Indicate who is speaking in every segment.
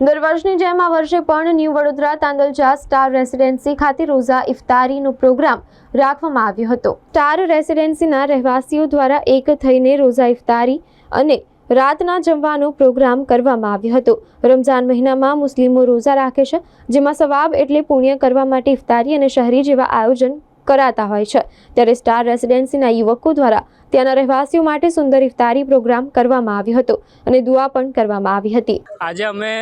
Speaker 1: દર વર્ષની જેમ આ વર્ષે પણ new Vadodara, Tandalja star residency ખાતે રોઝા ઇફતારીનો પ્રોગ્રામ રાખવામાં આવ્યો હતો. સ્ટાર રેસિડેન્સીના રહેવાસીઓ દ્વારા એક થઈને રોઝા ઇફતારી અને રાતના જમવાનો પ્રોગ્રામ કરવામાં આવ્યો હતો. રમઝાન મહિનામાં મુસ્લિમો રોઝા રાખે છે, જેમાં સવાબ એટલે પુણ્ય કરવા માટે ઇફતારી અને શહેરી જેવા આયોજન કરાતા હોય છે. ત્યારે સ્ટાર રેસિડેન્સીના યુવકો દ્વારા ત્યાંના રહેવાસીઓ માટે સુંદર ઇફતારી પ્રોગ્રામ કરવામાં આવ્યો હતો અને દુઆ પણ કરવામાં આવી હતી.
Speaker 2: આજે અમે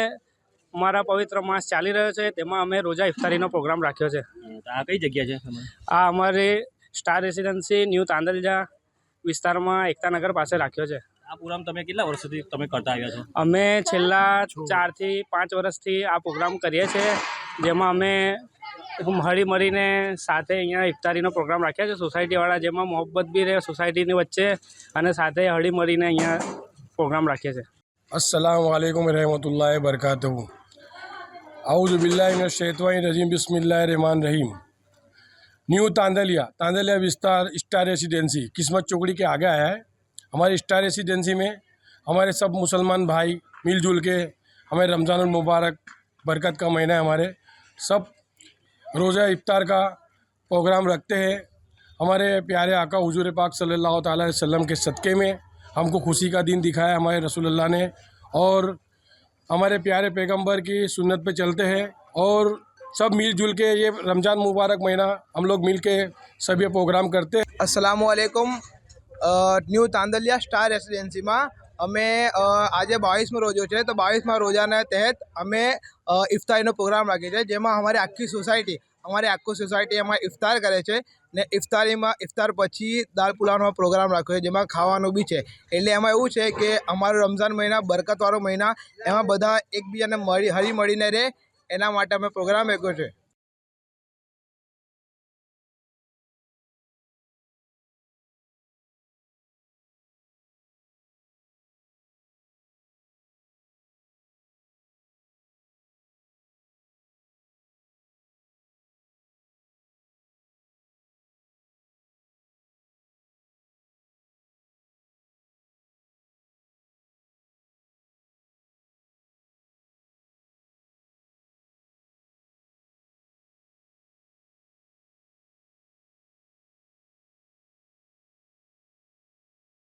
Speaker 2: અમારા પવિત્ર માસ ચાલી રહ્યો છે તેમાં અમે રોજા ઇફતારીનો પ્રોગ્રામ રાખ્યો છે.
Speaker 3: આ કઈ જગ્યા છે
Speaker 2: આ અમારી સ્ટાર રેસિડેન્સી ન્યૂ તાંદલજા વિસ્તારમાં એકતાનગર પાસે રાખ્યો છે.
Speaker 3: આ પ્રોગ્રામ તમે કેટલા વર્ષથી તમે કરતા આવ્યા છો?
Speaker 2: અમે છેલ્લા ચારથી પાંચ વર્ષથી આ પ્રોગ્રામ કરીએ છીએ જેમાં અમે હળી મળીને સાથે અહીંયા ઇફતારીનો પ્રોગ્રામ રાખ્યા છે સોસાયટીવાળા જેમાં મોહબ્બત બી રહે સોસાયટીની વચ્ચે અને સાથે હળી મળીને અહીંયા પ્રોગ્રામ રાખીએ છીએ
Speaker 4: અસલામ વાલેકુમ રહેમતુલ્લાહ બરકાતું आउज़ बिल्लाहि मिनश शैतानिर रजीम बिस्मिल्लाहिर रहमानिर रहीम न्यू तांदलिया तांदलिया विस्तार स्टार रेसिडेंसी किस्मत चौकड़ी के आगे आया है हमारे स्टार रेसिडेंसी में हमारे सब मुसलमान भाई मिलजुल के हमें रमज़ान मुबारक बरकत का महीना है हमारे सब रोज़ा इफ्तार का प्रोग्राम रखते हैं हमारे प्यारे आका हजूर पाक अलैहि वसल्लम के सदक़े में हमको खुशी का दिन दिखाया हमारे रसूलुल्लाह ने और हमारे प्यारे पैगंबर की सुन्नत पे चलते हैं और सब मिलजुल के ये रमज़ान मुबारक महीना हम लोग मिल के सब ये प्रोग्राम करते हैं
Speaker 5: અસલામુઅલૈકુમ ન્યૂ તાંદલિયા સ્ટાર રેસિડેન્સીમાં અમે અ, આજે બાવીસમો રોજો છે તો બાવીસમાં રોજાના તહેત અમે અ, ઇફતારીનો પ્રોગ્રામ રાખીએ છીએ જેમાં અમારી આખી સોસાયટી અમારી આખું સોસાયટી એમાં ઇફતાર કરે છે ને ઇફતારીમાં, ઇફતાર પછી દાળ પુલાવનો પ્રોગ્રામ રાખ્યો છે, જેમાં ખાવાનું બી છે. એટલે એમાં એવું છે કે અમારો રમઝાન મહિના, બરકતવાળો મહિના, એમાં બધા એકબીજાને મળી, હળી મળીને રહે, એના માટે અમે પ્રોગ્રામ રાખ્યો છે.